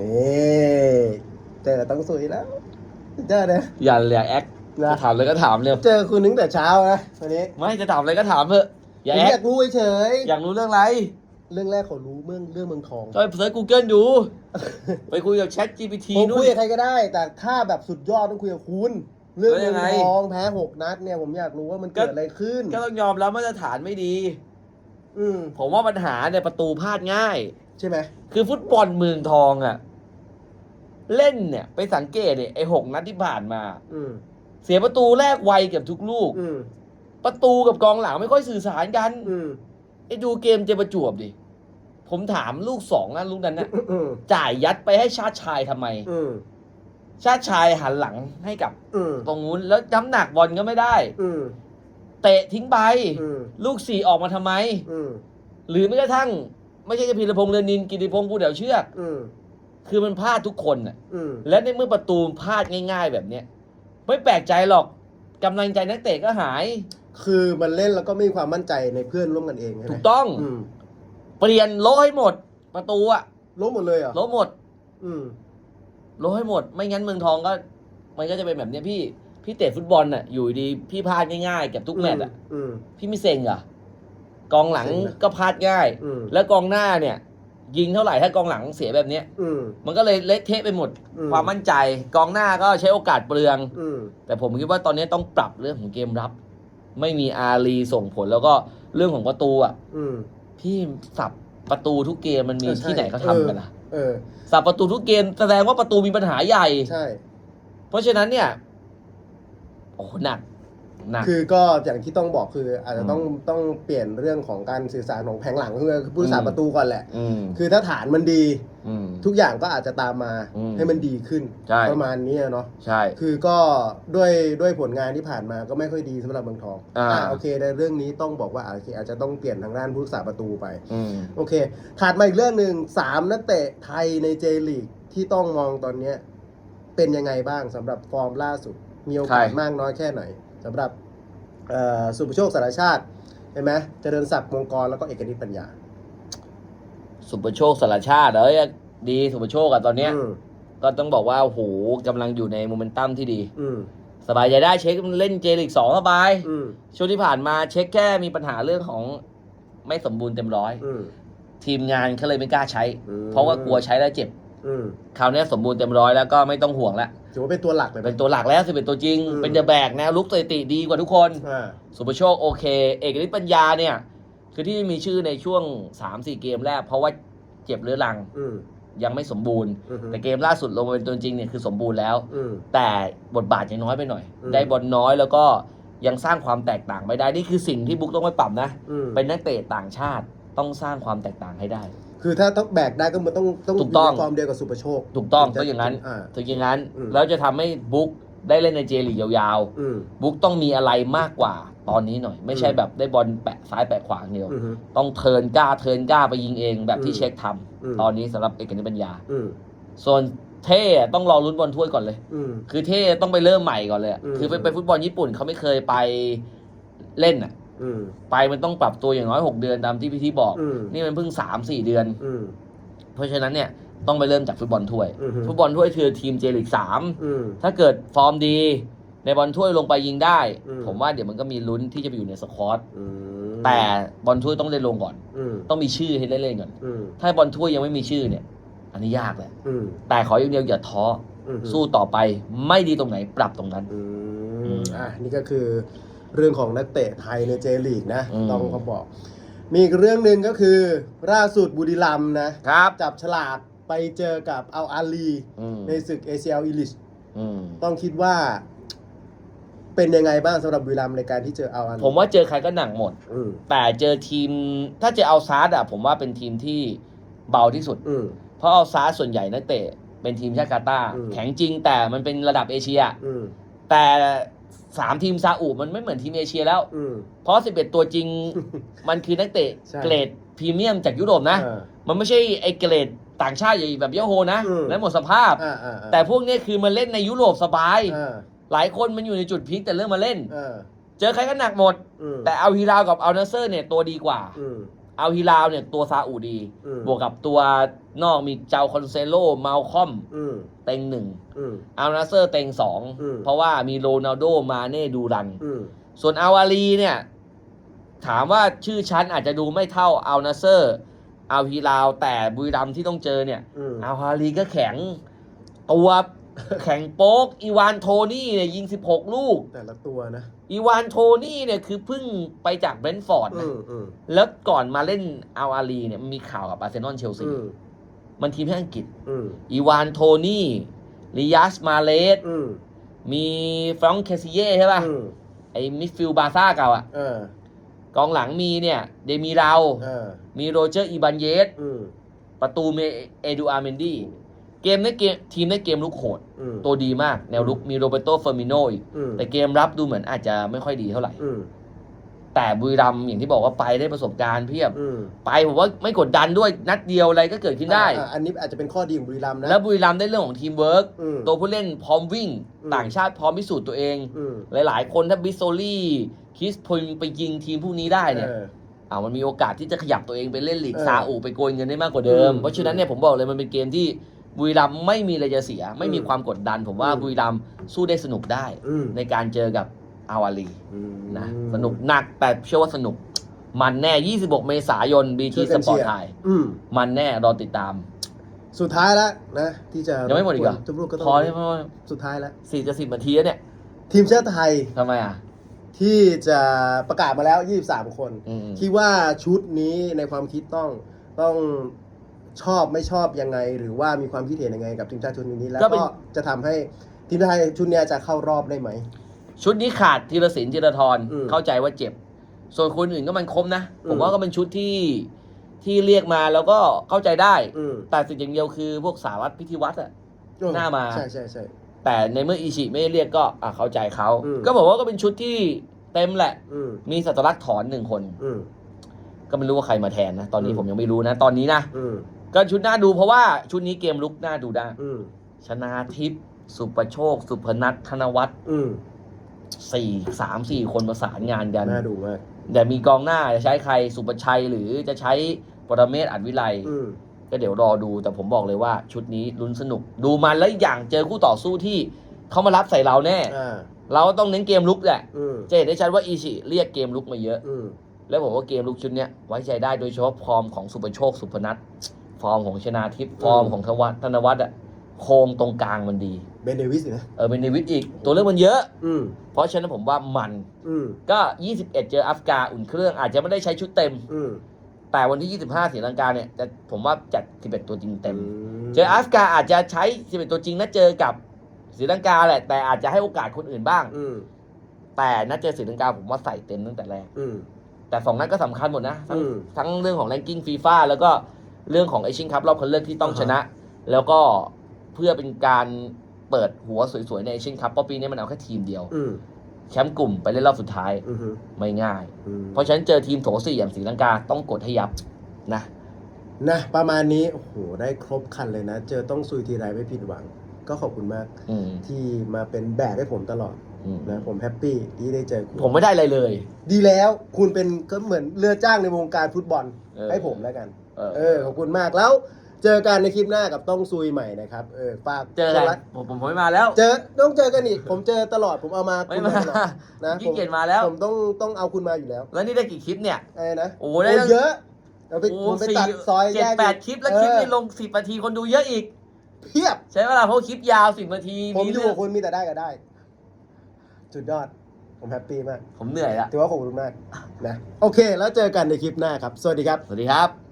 นี่เจอต้องสวยแล้วเจอเนี่ยอย่าอย่าแอคนะจะถามเลยก็ถามเลยเจอคุณนึงแต่เช้านะวันนี้ไม่จะถามอะไรก็ถามเถอะอย่าผมแออคยากรู้เฉยอยากรู้เรื่องอะไรๆเรื่องแรกเขารู้เรื่องเรื่องเมืองทองก็ไปเสิร์ช Google ดู ไปคุยกับ Chat GPT ผมนู่คุน ยกับใครก็ได้ แต่ถ้าแบบสุดยอดต้องคุยกับคุณเรื่องแล้วยัเมืองงไงทองแพ้หกนัดเนี่ยผมอยากรู้ว่ามันเกิดอะไรขึ้นก็ต้องยอมรับมาตรฐานไม่ดี อืมผมว่าปัญหาเนี่ยประตูพลาดง่าย ใช่ไหมคือฟุตบอลเมืองทองอะเล่นเนี่ย ไปสังเกตเนี่ยไอ้หกนัดที่ผ่านมา อืมเสียประตูแรกไวเกือบทุกลูก อืมประตูกับกองหลังไม่ค่อยสื่อสารกันอืมไอ้ดูเกมเจอประจวบดิผมถามลูกสองนะลูกนั้นนะอืมจ่ายยัดไปให้ชาติชายทำไม อืมชาติชายหันหลังให้กับอืมตรงนู้นแล้วน้ำหนักบอลก็ไม่ได้ อืมเตะทิ้งไป อืมลูกสี่ออกมาทำไม อืมหรือไม่กระทั่ง ไม่ใช่แค่พีรพงษ์เรือนนินกิติพงษ์ผู้เดี่ยวเชือก อืมคือมันพลาดทุกคนน่ะ อืมและในเมื่อประตูพลาดง่าย ๆ แบบเนี้ยไม่แปลกใจหรอกกำลังใจนักเตะก็หาย คือมันเล่นแล้วก็ไม่มีความมั่นใจในเพื่อนร่วมกันเองใช่ไหมถูกต้อง อืมเปลี่ยนโลให้หมด ประตูอะล้มหมดเลยเหรอโลหมด อืม โลให้หมด ไม่งั้นเมืองทองก็ มันก็จะเป็นแบบเนี้ยพี่ พี่เตะฟุตบอลน่ะ อยู่ดีพี่พลาดง่ายๆกับทุกแมตช์อะอืมพี่ไม่เซ็งเหรอ กองหลังเซ็งนะก็พลาดง่าย อืมแล้วกองหน้าเนี่ย ยิงเท่าไหร่ถ้ากองหลังเสียแบบเนี้ย อืม มันก็เลยเละเทะไปหมด อืม ความมั่นใจ กองหน้าก็ใช้โอกาสเปลือง อืม แต่ผมคิดว่าตอนนี้ต้องปรับเรื่องของเกมรับ ไม่มีอารีส่งผลแล้วก็เรื่องของประตูอะ อืม พี่สับประตูทุกเกมมันมีเออใช่ ที่ไหนเขาทำกันล่ะเออ สับประตูทุกเกมแสดงว่าประตูมีปัญหาใหญ่ ใช่ เพราะฉะนั้นเนี่ย โอ้โหหนัก หนัก คือก็อย่างที่ต้องบอกคืออาจจะต้องอืมต้องเปลี่ยนเรื่องของการสื่อสารของแผงหลังคือผู้รักษาอืมประตูก่อนแหละ อืมคือถ้าฐานมันดี อืม ทุกอย่างก็อาจจะตามมาอืมให้มันดีขึ้นใช่ ประมาณนี้เนาะใช่ คือก็ด้วยด้วยผลงานที่ผ่านมาก็ไม่ค่อยดีสำหรับเมืองทองอ่าโอเคในเรื่องนี้ต้องบอกว่าอะโอเคอาจจะต้องเปลี่ยนทางด้านผู้รักษาประตูไป อืม โอเคถัดมาอีกเรื่องหนึ่งสามนักเตะไทยในเจลีกที่ต้องมองตอนเนี้ยเป็นยังไงบ้างสำหรับฟอร์มล่าสุด มีโอกาสใครมากน้อยแค่ไหน สำหรับเอ่อสุภโชคสารชาติเห็นไหมเจริญศักดิ์มงกรแล้วก็เอกนิตปัญญา สุประโชคสารชาติเอ้ยดีสุประโชคอะตอนเนี้ย อืมก็ต้องบอกว่าโอ้โหกำลังอยู่ในโมเมนตัมที่ดี อืมสบายใจได้เช็คมันเล่นเจลิกสองสบาย อืมช่วงที่ผ่านมาเช็คแค่มีปัญหาเรื่องของไม่สมบูรณ์เต็มร้อย อืม ทีมงานเขาเลยไม่กล้าใช้ อืม เพราะว่ากลัวใช้แล้วเจ็บ อืมคราวนี้สมบูรณ์เต็มร้อยแล้วก็ไม่ต้องห่วงแล้วถือว่าเป็นตัวหลักเลยไหม เป็นตัวหลักแล้วสิเป็นตัวจริง อืม เป็นเดอะแบกแนวลุกสถิติดีกว่าทุกคน อ่าสุประโชคโอเค เอกฤทธิ์ปัญญาเนี่ย คือที่มีชื่อในช่วง 3-4 เกมแรก เพราะว่าเจ็บเรื้อรังอืมยังไม่สมบูรณ์ อืมแต่เกมล่าสุดลงมาเป็นตัวจริงเนี่ยคือสมบูรณ์แล้ว อืม แต่บทบาทยังน้อยไปหน่อย อืม ได้บอลน้อยแล้วก็ยังสร้างความแตกต่างไม่ได้ นี่คือสิ่งที่บุ๊กต้องไปปรับนะ อืมเป็นนักเตะต่างชาติ ต้องสร้างความแตกต่างให้ได้ คือถ้าต้องแบกได้ก็มันต้องต้องถูกต้อง ยู่ในฟอร์มเดียวกับสุภโชคถูกต้องจะต้องอย่างนั้นอ่า ถึงอย่างนั้นอืม แล้วจะทำให้บุ๊กได้เล่นในเจลีกยาวอืม ๆ บุ๊กต้องมีอะไรมากกว่าตอนนี้หน่อย ไม่ใช่อืม แบบได้บอลแปะซ้ายแปะขวาอย่างเดียว อืม ต้องเทิร์นกล้าเทิร์นกล้าไปยิงเองแบบที่อืม เช็คทำอืมตอนนี้สำหรับเอกนิตปัญญา อืมส่วนเท่ต้องรอลุ้นบอลถ้วยก่อนเลย อืม คือเท่ต้องไปเริ่มใหม่ก่อนเลยอะอืม คือไปไปฟุตบอลญี่ปุ่นเขาไม่เคยไปเล่นอะอืม ไปมันต้องปรับตัวอย่างน้อย6เดือนตามที่พี่ที่บอกอืมนี่มันเพิ่ง3 4เดือนอืมเพราะฉะนั้นเนี่ยต้องไปเริ่มจากฟุตบอลถ้วยอือฮึฟุตบอลถ้วยคือทีมเจลิกสามอืมถ้าเกิดฟอร์มดี ในบอลถ้วยลงไปยิงได้อืมผมว่าเดี๋ยวมันก็มีลุ้นที่จะไปอยู่ในสควอตอืมแต่บอลถ้วยต้องได้ลงก่อนอืมต้องมีชื่อให้ได้เล่นก่อนอืมถ้าบอลถ้วยยังไม่มีชื่อเนี่ย อันนี้ยากแหละอืมแต่ขออย่างเดียวอย่าท้ออืมสู้ต่อไปไม่ดีตรงไหนปรับตรงนั้นอือืมมอะนี่ก็คือ เรื่องของนักเตะไทยในเจลีกนะ อืม ต้องเขาบอก มีอีกเรื่องหนึ่งก็คือล่าสุดบุรีรัมย์นะครับ จับฉลากไปเจอกับอัลอาลีอืมในศึก ACL e l i t อืมต้องคิดว่า เป็นยังไงบ้างสำหรับบุรีรัมย์ในการที่เจออัลอาลีผมว่าเจอใครก็หนักหมด อืมแต่เจอทีม ถ้าเจอเอาซาร์ดอะผมว่าเป็นทีมที่เบาที่สุด อืม เพราะเอาซาร์ดส่วนใหญ่นักเตะเป็นทีมชาติกาตาร์อืม แข็งจริงแต่มันเป็นระดับเอเชีย อืมแต่ สามทีมซาอุมันไม่เหมือนทีมเอเชียแล้ว อืม เพราะ 11 ตัวจริง มันคือนักเตะใช่ เกรดพรีเมียมจากยุโรปนะอ่ามันไม่ใช่ไอเกรดต่างชาติอย่างแบบเยโฮนะ อืมนั้นหมดสภาพ อ่าอ่าอ่าแต่พวกเนี้ยคือมันเล่นในยุโรปสบายอ่าหลายคนมันอยู่ในจุดพีคแต่เริ่มมาเล่นอ่าเจอใครก็หนักหมด อืมแต่เอาฮีราวกับเอานาเซอร์เนี่ยตัวดีกว่า อืม เอาฮิลาวเนี่ยตัวซาอุดี อืม บวกกับตัวนอกมีเจ้าคอนเซโลมาลคอมอืมเต็งหนึ่งอืม อัลนาเซอร์เต็งสองอืม เพราะว่ามีโรนัลโดมาเน่ดูรัน อืมส่วนอาวาลีเนี่ย ถามว่าชื่อชั้นอาจจะดูไม่เท่าอัลนาเซอร์อัลฮิลาวแต่บุรีรัมย์ที่ต้องเจอเนี่ย อืมอัลฮาลีก็แข็ง ตัว แข็งโป๊กอีวานโทนี่เนี่ยยิง 16 ลูก แต่ละตัวนะ อีวานโทนี่เนี่ยคือเพิ่งไปจากเบรนท์ฟอร์ดอืนะมอืมแล้วก่อนมาเล่นอัลอาลีเนี่ยมันมีข่าวกับอาร์เซนอลเชลซีอืมมันทีมที่อังกฤษ อืมอีวานโทนี่ลิยัสมาเลสอืมมีฟรองเคซิเย่ใช่ป่ะ อืมไอ้มิดฟิลด์บาร์ซ่าเก่าอะเออกองหลังมีเนี่ย เดมิรา เออมีโรเจอร์อีบันเยส อืมประตูเมเอดูอาร์เมนดี้ เกมในเกมทีมในเกมลุกโหด อืม ตัวดีมากแนวลุกมีโรเบโตเฟอร์มิโนอีก อืมแต่เกมรับดูเหมือนอาจจะไม่ค่อยดีเท่าไหร่ อืมแต่บุรีรัมย์อย่างที่บอกว่าไปได้ประสบการณ์เพียบ อืมไปผมว่าไม่กดดันด้วยนัดเดียวอะไรก็เกิดขึ้นได้ อ่าอันนี้อาจจะเป็นข้อดีของบุรีรัมย์นะแล้วบุรีรัมย์ได้เรื่องของทีมเวิร์กอืม ตัวผู้เล่นพร้อมวิ่ง อืม ต่างชาติพร้อมพิสูจน์ตัวเอง อืมหลาย ๆ คนถ้าบิสโซลี่คิสพลไปยิงทีมพวกนี้ได้เนี่ยเออ อ่ามันมีโอกาสที่จะขยับตัวเองไปเล่นลีกเออซาอุไปโกยเงินได้มากกว่าเดิม อืมเพราะฉะนั้นเนี่ยผมบอกเลยมันเป็นเกมที่ บุรีรัมย์ไม่มีอะไรจะเสีย ไม่มีอืมความกดดัน ผมว่าอืมบุรีรัมย์สู้ได้สนุกได้ อืมในการเจอกับอาวาลีอืมนะสนุกหนักแต่เชื่อว่าสนุก มันแน่ 26 เมษายนบีช่ทีวยสกันปอร์ตเชียร์ไทย อืมมันแน่รอติดตาม สุดท้ายแล้วนะ ที่จะยังไม่หมดอีกเหรอ ทุกลูกก็ต้องพอที่เพราะว่าสุดท้ายแล้ว สี่จะสิบนาทีแล้วเนี่ยทีมชาติไทยทำไมอะ ที่จะประกาศมาแล้ว 23 คน อืม คิดว่าชุดนี้ในความคิดต้องต้อง ชอบไม่ชอบยังไง หรือว่ามีความคิดเห็นยังไงกับทีมชาติชุดนี้ แล้วก็จะทำให้ทีมชาติไทยชุดเนี้ยจะเข้ารอบได้ไหม ชุดนี้ขาดธีรศิลป์ธีรทรอืมเข้าใจว่าเจ็บ ส่วนคนอื่นก็มันครบนะ อืม ผมว่าก็เป็นชุดที่ที่เรียกมาแล้วก็เข้าใจได้ อืมแต่สิ่งอย่างเดียวคือพวกสาวัตรพิธีวัตรอะ หน้ามา ใช่ใช่ใช่ แต่ในเมื่ออิชิไม่ได้เรียกก็อะเข้าใจเขา อืม ก็บอกว่าก็เป็นชุดที่เต็มแหละ อืมมีสัตลักษณ์ถอนหนึ่งคน อืม ก็ไม่รู้ว่าใครมาแทนนะ ตอนนี้อืม ผมยังไม่รู้นะ ตอนนี้นะ อืม ก็ชุดน่าดูเพราะว่าชุดนี้เกมลุกน่าดูได้ อืมชนาทิพย์สุประโชค สุพนัทธนวัฒน์อืมสี่สามสี่คนประสานงานกัน น่าดูมากแต่มีกองหน้าจะใช้ใครสุประชัยหรือจะใช้ปรเมศอัดวิไลอืมก็เดี๋ยวรอดู แต่ผมบอกเลยว่าชุดนี้ลุ้นสนุก ดูมันแล้วอีกอย่างเจอคู่ต่อสู้ที่เขามารับใส่เราแน่ อ่าเราต้องเน้นเกมลุกแหละอืมจะเห็นได้ชัดว่าอีชิเรียกเกมลุกมาเยอะ อืมแล้วผมว่าเกมลุกชุดเนี้ยไว้ใจได้โดยเฉพาะฟอร์มของสุประโชคสุพนัท ฟอร์มของชนาทิพย์ฟอร์มของธวัฒน์ธนวัฒน์อะโครงตรงกลางมันดี เบนเดวิสนะเออเป็นเนวิทอีก ตัวเลือกมันเยอะ อืมเพราะฉะนั้นผมว่ามัน อืมก็ 21 เจออัฟกาอุ่นเครื่องอาจจะไม่ได้ใช้ชุดเต็ม อืมแต่วันที่ 25สีลังกาเนี่ยจะผมว่าจัด 11 ตัวจริงเต็มมเจออัฟกาอาจจะใช้ 11 ตัวจริงนะเจอกับศรีลังกาแหละ แต่อาจจะให้โอกาสคนอื่นบ้าง อืมแต่นัดเจอศรีลังกาผมว่าใส่เต็มตั้งแต่แรก อืม แต่สองนัดก็สำคัญหมดนะ ทั้งอืม ทั้งเรื่องของแรงกิ้งฟีฟ่าแล้วก็ เรื่องของเอเชียนคัพรอบคัดเลือกที่ต้องอ่าฮะชนะ แล้วก็เพื่อเป็นการเปิดหัวสวยๆในเอเชียนคัพเพราะปีนี้มันเอาแค่ทีมเดียวอืมแชมป์กลุ่มไปเล่นรอบสุดท้ายอืมไม่ง่ายอืมเพราะฉะนั้นเจอทีมโถสี่อย่างศรีลังกาต้องกดให้ยับนะนะประมาณนี้โอ้โหได้ครบคันเลยนะ เจอต้องซุยทีไรไม่ผิดหวัง ก็ขอบคุณมากอืมที่มาเป็นแบบให้ผมตลอดอืมนะผมแฮปปี้ที่ได้เจอคุณผมไม่ได้อะไรเลย ดีแล้วคุณเป็นก็เหมือนเรือจ้างในวงการฟุตบอลเออให้ผมแล้วกัน เออ เออขอบคุณมากแล้ว เจอกันในคลิปหน้ากับต้องซุยใหม่นะครับเออฝากเจอกันผมผมผมไม่มาแล้ว เจอต้องเจอกันอีกผมเจอตลอดผมเอามาไม่คุณมาตลอดนะขี้เกียจมาแล้ว ผมต้องต้องเอาคุณมาอยู่แล้ว แล้วนี่ได้กี่คลิปเนี่ยอะไรนะโอ้ได้ตั้ง เยอะเราไปโอ้ผมไปสี่ตัดซอยเจ็ดแยกแปดคลิปแล้วคลิปนี่ลงสิบนาทีคนดูเยอะอีกเพียบ ใช้เวลาเพราะคลิปยาวสิบนาทีผมอยู่เรื่กับคุณมีแต่ได้กับได้สุดยอด ผมแฮปปี้มากผมเหนื่อยละถือว่าขอบคุณมากนะ โอเค แล้วเจอกันในคลิปหน้าครับ สวัสดีครับ สวัสดีครับ